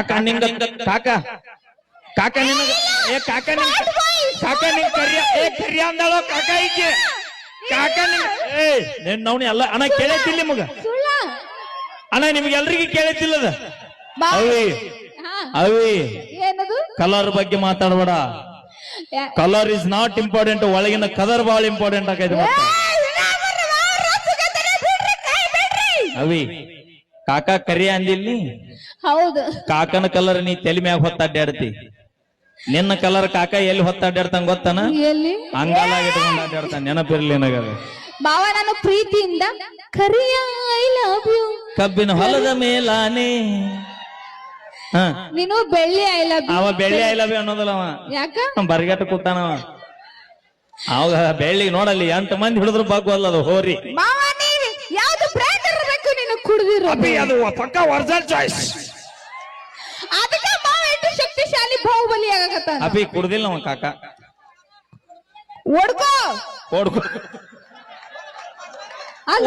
ಕಾಕ ನಿಂಗ ಕಾಕ. ಕಾಕ ನಿನಗ ಏ ಕಾಕ ನಿಂಗ ಕಾಕ ನಿಂಗ ಕರಿಯ ಏ ಕರಿಯ ಅಂದಾಳೋ ಕಾಕ ಈಕೆ. ಕಾಕ ನಿಂಗ ಏ ನಿನ್ನ ನವ್ನಿ ಎಲ್ಲ ಅಣ್ಣ ಕೇಳತ್ತಿಲ್ಲ ನಿಮಗ? ಅಣ್ಣ ನಿಮಗೆ ಎಲ್ಲರಿಗೆ ಕೇಳತ್ತಿಲ್ಲ ಅದ ಅವಿ. ಅವಿ. ಏನದು? ಕಲರ್ ಬಗ್ಗೆ ಮಾತಾಡಬೇಡ. ಕಲರ್ ಇಸ್ ನಾಟ್ ಇಂಪಾರ್ಟೆಂಟ್ ಒಳಗಿನ ಕಲರ್ ಬಹಳ ಇಂಪಾರ್ಟೆಂಟ್ ಆಗೈತೆ. ಅವಿ. ಕಾಕ ಕರಿ ಅಂದಿಲ್ಲಿ? ಹೌದು. ಕಾಕನ ಕಲರ್ ನೀ ತಲೆ ಮ್ಯಾಗ ಹೊತ್ತಾಡ್ಯಾಡ್ತಿ ನಿನ್ನ ಕಲರ್ ಕಾಕ ಎಲ್ಲಿ ಹೊತ್ತಾಡ್ಯಾಡ್ತಾನ ಗೊತ್ತಾನ? ಎಲ್ಲಿ? ಅಂಗಾಲ ಇಟ್ಕೊಂಡು ಅಡ್ಡಾಡ್ತಾನ ನೆನಪಿರ್ಲಿ ನನಗದ. ಬಾವ ನಾನು ಪ್ರೀತಿಯಿಂದ ಕರಿಯ ಐ ಲವ್ ಯು ಕಬ್ಬಿನ ಹೊಲದ ಮೇಲಾನೆ. ಹ. ನೀನು ಬೆಳ್ಳಿ ಐ ಲವ್ ಯು ಅವ ಬೆಳ್ಳಿ ಐ ಲವ್ ಅನ್ನೋದಲ್ಲ ಅವ. ಯಾಕ? ಬರ್ಗಟ್ಟ ಕೂತಾನವ ಅವಾಗ ಬೆಳ್ಳಿ ನೋಡಲ್ಲಿ ಎಂಟು ಮಂದಿ ಹಿಡಿದ್ರು ಬಾಗ್ವಲ್ಲ ಅದು ಹೋರಿ. ಮಾವ ಕುಡ್ದಿರೋ ಅದು ಪಕ್ಕ ಒರಿಜಿನಲ್ ಚಾಯ್ಸ್ ಅದಕ್ಕೆ ಮಾವ ಎಷ್ಟು ಶಕ್ತಿಶಾಲಿ ಬಾಹುಬಲಿ ಆಗಕತ್ತ ಅಪಿ ಕುಡ್ದಿಲ್ಲ ಅವ ಕಾಕ. ಓಡ್ಕೋ. ಓಡ್ಕೋ. ಅಲ್ಲ